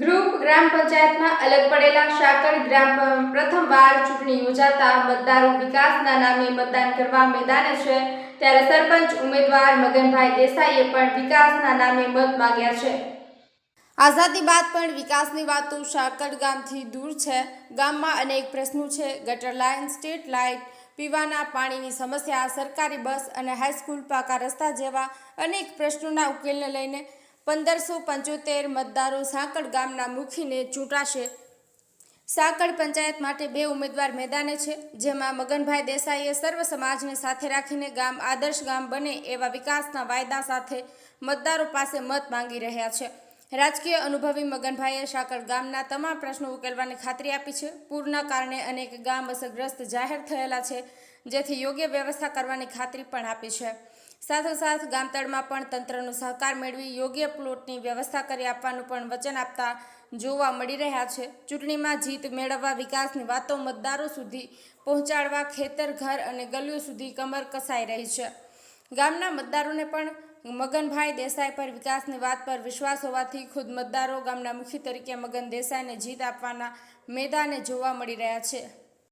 Group ગ્રામ પંચાયતમાં અલગ પડેલા શાકર ગ્રામ પ્રથમવાર ચૂંટણી યોજાતા મતદારો વિકાસના નામે મતદાન કરવા મેદાને છે. ત્યારે સરપંચ ઉમેદવાર મગનભાઈ દેસાઈએ પણ વિકાસના નામે મત માગ્યા છે. આઝાદી બાદ પણ વિકાસની વાતો શાકર ગામથી દૂર છે. ગામમાં અનેક પ્રશ્નો છે. ગટર લાઇન, સ્ટ્રીટ લાઇટ, પીવાના પાણીની સમસ્યા, સરકારી બસ અને હાઈસ્કૂલ પાકા રસ્તા જેવા અનેક પ્રશ્નોના ઉકેલને લઈને પંદરસો પંચોતેર મતદારો સાંકળ ગામના મુખીને ચૂંટાશે. સાંકળ પંચાયત માટે બે ઉમેદવાર મેદાને છે, જેમાં મગનભાઈ દેસાઈએ સર્વ સમાજને સાથે રાખીને ગામ આદર્શ ગામ બને એવા વિકાસના વાયદા સાથે મતદારો પાસે મત માંગી રહ્યા છે. રાજકીય અનુભવી મગનભાઈએ સાંકળ ગામના તમામ પ્રશ્નો ઉકેલવાની ખાતરી આપી છે. પૂરના કારણે અનેક ગામ અસરગ્રસ્ત જાહેર થયેલા છે, જેથી યોગ્ય વ્યવસ્થા કરવાની ખાતરી પણ આપી છે. સાથોસાથ ગામતળમાં પણ તંત્રનો સહકાર મેળવી યોગ્ય પ્લોટની વ્યવસ્થા કરી આપવાનું પણ વચન આપતા જોવા મળી રહ્યા છે. ચૂંટણીમાં જીત મેળવવા વિકાસની વાતો મતદારો સુધી પહોંચાડવા ખેતર, ઘર અને ગલીઓ સુધી કમર કસાઈ રહી છે. ગામના મતદારોને પણ મગનભાઈ દેસાઈ પર વિકાસની વાત પર વિશ્વાસ હોવાથી ખુદ મતદારો ગામના મુખી તરીકે મગન દેસાઈને જીત આપવાના મેદાને જોવા મળી રહ્યા છે.